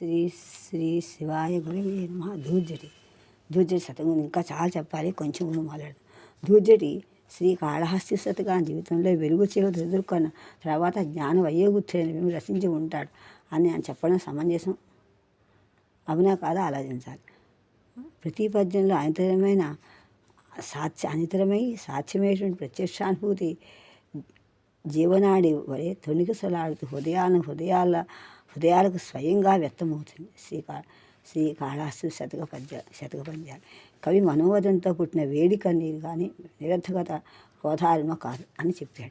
శ్రీ శ్రీ శివాయ గురువే నమ. దూర్జటి. దూర్జటి శతకం ఇంకా చాలా చెప్పాలి కొంచెం కూడా మాట్లాడు. దూర్జటి శ్రీ కాళహస్తి శతగా జీవితంలో వెలుగు చీకటి ఎదుర్కొన్న తర్వాత జ్ఞానం మేము రచించి ఉంటాడు అని ఆయన చెప్పడం సమంజసం. అవునా కాదా? ఆలోచించాలి. ప్రతి పద్యంలో అనితరమైన సాధ్య అనితరమై సాధ్యమైనటువంటి ప్రత్యక్షానుభూతి జీవనాడి వరే తొణికిసలాడుతూ హృదయాలను హృదయాల హృదయాలకు స్వయంగా వ్యక్తమవుతుంది. శ్రీకా శ్రీ కాళాస్తు శతక పద్య శతక పద్యాలు కవి మనోవదంతో పుట్టిన వేడిక నీరు కానీ నిరర్థకత క్రోధారుమ కాదు అని చెప్పాడు.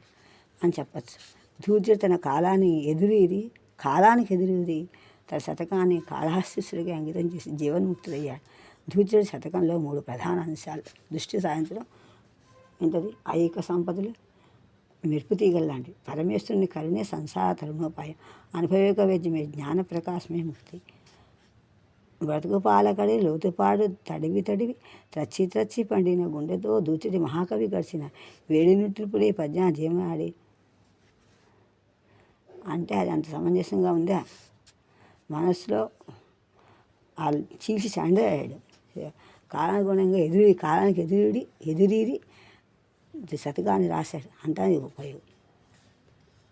అని చెప్పచ్చు. దూర్జ తన కాలాన్ని ఎదురీది కాలానికి ఎదురీది తన శతకాన్ని కాళహస్తిశ్వరికి అంకితం చేసి జీవన్ముక్తుడయ్యాడు. దూర్జుడి శతకంలో మూడు ప్రధాన అంశాలు. దృష్టి సాయంత్రం ఏంటది? ఐక సంపదలు మెరుపు తీగల్లాంటి పరమేశ్వరుని కరుణే సంసార తరుణోపాయం అనుభవిక వైద్యమే జ్ఞాన ప్రకాశమే ముక్తి. బ్రతుకు పాలకడి లోతుపాడు తడివి తడివి త్రచ్చి త్రచ్చి పండిన గుండెతో దూచిడి మహాకవి గడిచిన వేడి నుట్రిపుడి పద్యా జీవనాడి. అంటే అది అంత సమంజసంగా ఉందా? మనసులో ఆ చీల్చి చండాడు కాలానుగుణంగా ఎదురు కాలానికి ఎదురుడి ఎదురీరి శతకాన్ని రాశాడు అంతా ఉపయోగం.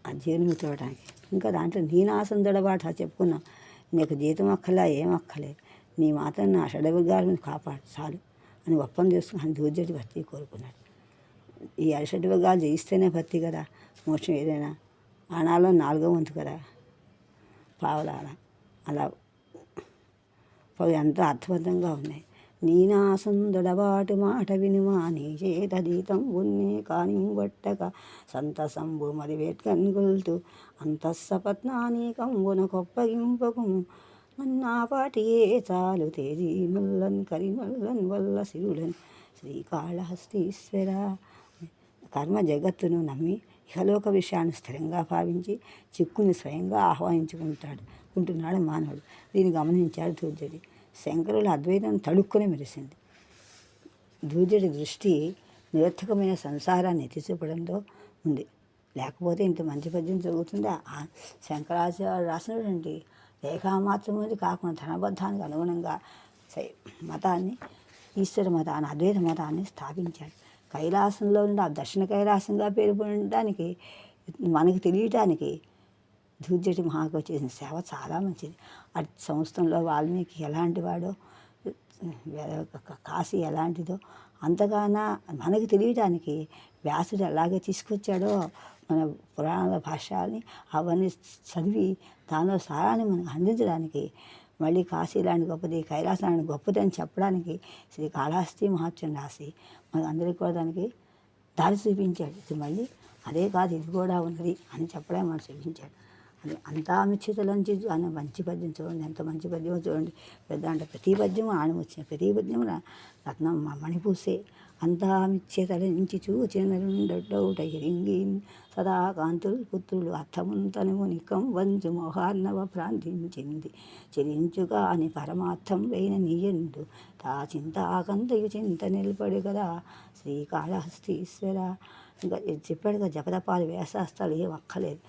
ఆ జీవనముక్తి చూడటానికి. ఇంకా దాంట్లో నీనాసం దొడబాట చెప్పుకున్నాం నీకు జీతం అక్కలే ఏం అక్కలే నీ మాత్రం నా షడవిగాలను కాపాడు చాలు అని ఒప్పందం చేసుకుని ఆయన దూర్జటి భర్తీ కోరుకున్నాడు. ఈ అరిషడ్వగాలు జయిస్తేనే భర్తీ కదా మోక్షం ఏదైనా. ఆనాలో నాలుగో వంతు కదా పావలాల అలా. అవి ఎంతో అర్థవంతంగా ఉన్నాయి. నీనాసందుడవాటి మాట వినుమా నీ చేతదీతం ఉన్నే కానింగొట్టక సంతసంబు మరి వేట్కన్గుల్తు అంతఃసపత్నానీకంబున కొప్పగింపకు నన్నా పాటియే చాలు తేజీ మల్లన్ కరిమల్లన్ వల్ల శివుడన్ శ్రీకాళహస్తీశ్వర కర్మ జగత్తును నమ్మి ఇహలోక విషయాన్ని స్థిరంగా భావించి చిక్కుని స్వయంగా ఆహ్వానించుకుంటాడు. ఉంటున్నాడు మానవుడు. దీన్ని గమనించాడు దూర్జడి శంకరుల అద్వైతం తడుక్కుని మెరిసింది. దూజుడి దృష్టి నిరర్థకమైన సంసారాన్ని ఎత్తిచూపడంలో ఉంది. లేకపోతే ఇంత మంచి పద్యం జరుగుతుందా? ఆ శంకరాచార్య రాసినటువంటి రేఖామాత్రమేది కాకుండా ధనబద్ధానికి అనుగుణంగా మతాన్ని ఈశ్వర మతాన్ని అద్వైత మతాన్ని స్థాపించాడు. కైలాసంలో నుండి ఆ దక్షిణ కైలాసంగా పేరు పొందడానికి మనకి తెలియటానికి దూర్జటి మహాకవి చేసిన సేవ చాలా మంచిది. అటు సంస్థంలో వాల్మీకి ఎలాంటి వాడో కాశీ ఎలాంటిదో అంతగానా మనకు తెలియడానికి వ్యాసుడు ఎలాగే తీసుకొచ్చాడో మన పురాణాల భాషని అవన్నీ చదివి దానిలో సారాన్ని మనకు అందించడానికి మళ్ళీ కాశీ లాంటి గొప్పది కైలాసం లాంటి గొప్పది అని చెప్పడానికి శ్రీ కాళహస్తి మహాత్యం రాసి మన అందరికీ కూడా దానికి దారి చూపించాడు. ఇది మళ్ళీ అదే కాదు ఇది కూడా ఉన్నది అని చెప్పడం మనం చూపించాడు. అది అంతా నుంచి అన్న మంచి పద్యం చూడండి ఎంత మంచి పద్యమో చూడండి. పెద్ద అంటే ప్రతి పద్యం వచ్చిన ప్రతి పద్యం ర- రత్నం మ- మణిపూసే. అంతా మిచ్చేతలంచి చూచినరుండౌట ఎరింగి సదా కాంతులు పుత్రులు అర్థముంతనము నికం వంచు మొహార్ణవ ప్రాంతించింది చెలించుగా అని పరమార్థం వేయిన నీయందు తా చింతాకంతయు చింత నిలబడు కదా శ్రీకాళహస్తీశ్వర ఇంకా చెప్పాడు కదా జపదపాలు వేసేస్తాలు ఏం అక్కలేదు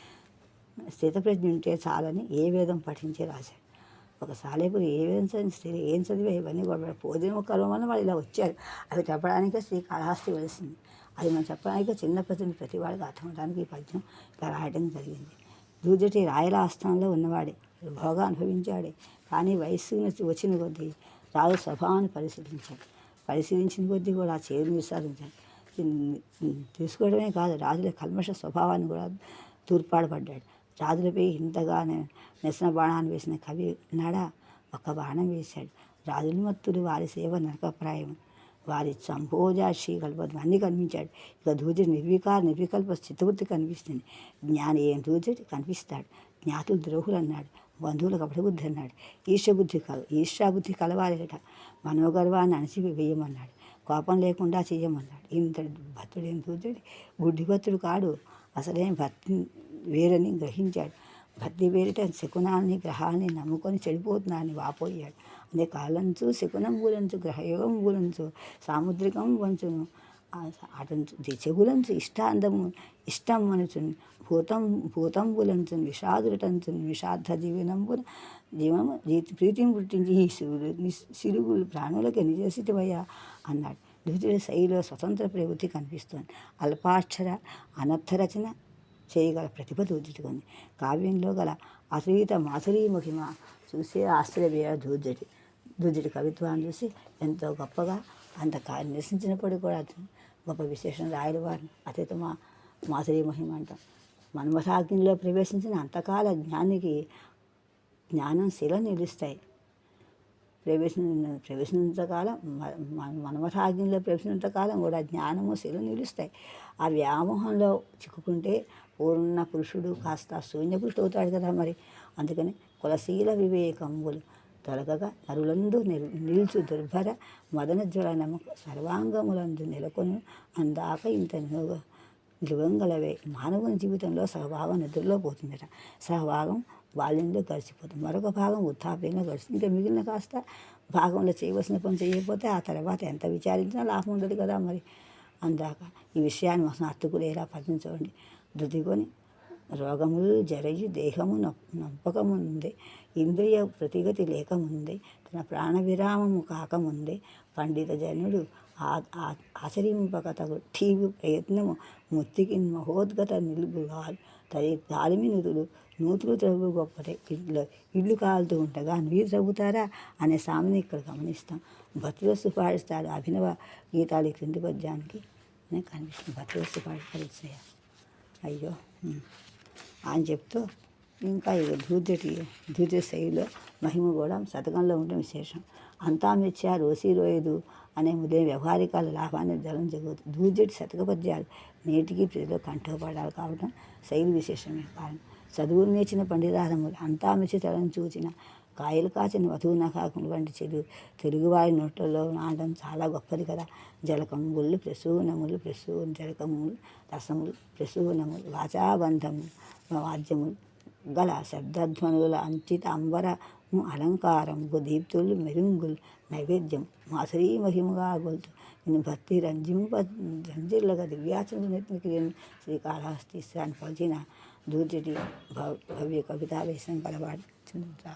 స్థితప్రజ్ఞ ఉంటే చాలని ఏ వేదం పఠించి రాశాడు. ఒక సాలేపురు ఏ వేదం చదివి ఏం చదివే ఇవన్నీ కూడా పోదేమో కర్మ వల్ల వాళ్ళు ఇలా వచ్చారు అవి చెప్పడానికే స్త్రీ కాళహస్తి వెలిసింది. అది మనం చెప్పడానికి చిన్న ప్రతిని ప్రతి వాడికి అర్థం అవడానికి ఈ పద్యం ఇలా రాయడం జరిగింది. దూజటి రాయల ఆస్థానంలో ఉన్నవాడే భోగా అనుభవించాడే కానీ వయస్సు వచ్చిన కొద్దీ రాజు స్వభావాన్ని పరిశీలించాడు. పరిశీలించిన కొద్దీ కూడా ఆ చేరుని విచారించాడు తీసుకోవడమే కాదు రాజుల కల్మష స్వభావాన్ని కూడా తూర్పాడబడ్డాడు. రాజులపై ఇంతగా నిరసన బాణాన్ని వేసిన కవి నడ ఒక బాణం వేశాడు. రాజుల మత్తులు వారి సేవ నరకప్రాయం వారి సంభోజాక్షి కల్పదు కనిపించాడు. ఇక దూజటి నిర్వికార నిర్వికల్ప చిత్తవృత్తి కనిపిస్తుంది. జ్ఞాని ఏం దూజటి కనిపిస్తాడు. జ్ఞాతులు ద్రోహులు అన్నాడు. బంధువులు కపటబుద్ధి అన్నాడు. ఈర్షబుద్ధి కల ఈర్షాబుద్ధి కలవాలేట. మనోగర్వాన్ని అణచి వేయమన్నాడు. కోపం లేకుండా చేయమన్నాడు. ఇంతటి భక్తుడేం దూజుడు గుడ్డి భక్తుడు కాడు. అసలేం భక్తి వేరని గ్రహించాడు. భక్తి వేరిట శకునాన్ని గ్రహాన్ని నమ్ముకొని చెడిపోతున్నాడని వాపోయాడు. అదే కాలంచు శకునం గులంచు గ్రహయోగం గులంచు సాముద్రికం వంచును అటంచు చెగులంచు ఇష్టాంతము ఇష్టం అనుచున్ భూతం భూతంబులంచున్ విషాదులటంచున్ విషాద జీవనంబున జీవము జీతి ప్రీతిని పుట్టించి ఈ శివుడు నీ సిరుగులు ప్రాణులకి నిజసిటివయ్యా అన్నాడు. ధృతుడి శైలిలో స్వతంత్ర ప్రవృత్తి కనిపిస్తుంది. అల్పాక్షర అనర్థరచన చేయగల ప్రతిభ దూర్జుచుకుంది కావ్యంలో గల అతీత మాధురీ మహిమ చూసే ఆశ్చర్యపోయాడు దూర్జటి దూర్జటి కవిత్వాన్ని చూసి ఎంతో గొప్పగా అంత నిరసించినప్పుడు కూడా అతను గొప్ప విశేషం రాయలు వారిని అతీత మా మాధురీ మహిమ అంటాం. మన్మథాగ్నిలో ప్రవేశించిన అంతకాల జ్ఞానికి జ్ఞానం శిల నిలుస్తాయి. ప్రవేశించిన ప్రవేశించకాలం మనమథాగ్నిలో ప్రవేశించకాలం కూడా జ్ఞానము శిలు నిలుస్తాయి. ఆ వ్యామోహంలో చిక్కుకుంటే పూర్ణ పురుషుడు కాస్త శూన్య పురుషుడు అవుతాడు కదా మరి. అందుకని కులశీల వివేకంబులు తొలగగా నరులందు నిల్- నిల్చు దుర్భర మదన జ్వలనము సర్వాంగములందు నెలకొని అందాక ఇంత నిలువంగలవే. మానవుని జీవితంలో సహభాగం నిద్రలో పోతుందట. సహభాగం బాల్యంలో గడిచిపోతుంది. మరొక భాగం వృద్ధాప్యంగా గడిచి ఇంకా మిగిలిన కాస్త భాగంలో చేయవలసిన పని చేయకపోతే ఆ తర్వాత ఎంత విచారించినా లాభం ఉండదు కదా మరి. అందాక ఈ విషయాన్ని మొత్తం అత్తుకునేలా పఠించండి దుదిగొని రోగములు జరయి దేహము నొప్ నొప్పకముందే ఇంద్రియ ప్రతిగతి లేకముందే తన ప్రాణ విరామము కాకముందే పండిత జనుడు ఆ- ఆ- ప్రయత్నము ముత్తికి మహోద్గత నిలుగుగాలు తరి తాలిమి నూతులు త్రవ్వు గొప్పటే ఇల్లు ఇల్లు కాలుతూ ఉండగా నీరు త్రవ్వుతారా అనే సామెను ఇక్కడ గమనిస్తాం. భక్తిలో సుపాడిస్తాడు అభినవ గీతాలు క్రింది పద్యానికి. కనిపిస్తుంది. భక్తిలో సుపాడిస్తారు అయ్యో అని చెప్తూ ఇంకా ఇక ధూర్జటి ధూర్జ శైలిలో మహిమ కూడా శతకంలో ఉండడం విశేషం. అంతా మెచ్చా రోసి రోయదు అనే ఉదయం వ్యవహారికాల లాభాన్ని జలం జరుగుతుంది. ధూర్జటి శతక పద్యాలు నేటికి ప్రజలు కంఠపడాలి కావడం శైలి విశేషమే. కారణం చదువులు నేర్చిన పండితారములు అంతా మెచ్చి చూచిన కాయలు కాచిన వధువున కాకుండా వంటి చెడు తెలుగువారి నోట్లలో నాటడం చాలా గొప్పది కదా. జలకంబుళ్ళు ప్రసూనములు ప్రసూ జలకములు రసములు ప్రసూనములు వాచాబంధము వాద్యములు గల శబ్దధ్వనుల అంచిత అంబరము అలంకారము దీప్తులు మెరుంగులు నైవేద్యం మాధురీ మహిమగా గొలుతు. నేను భక్తి రంజింప రంజిల్లగా దివ్యాచరణ నెత్తికి శ్రీకాళహస్తీశ్వరాన్ని పలిచిన दूर यदि भव्य कविता वैष्णव का चुनौता।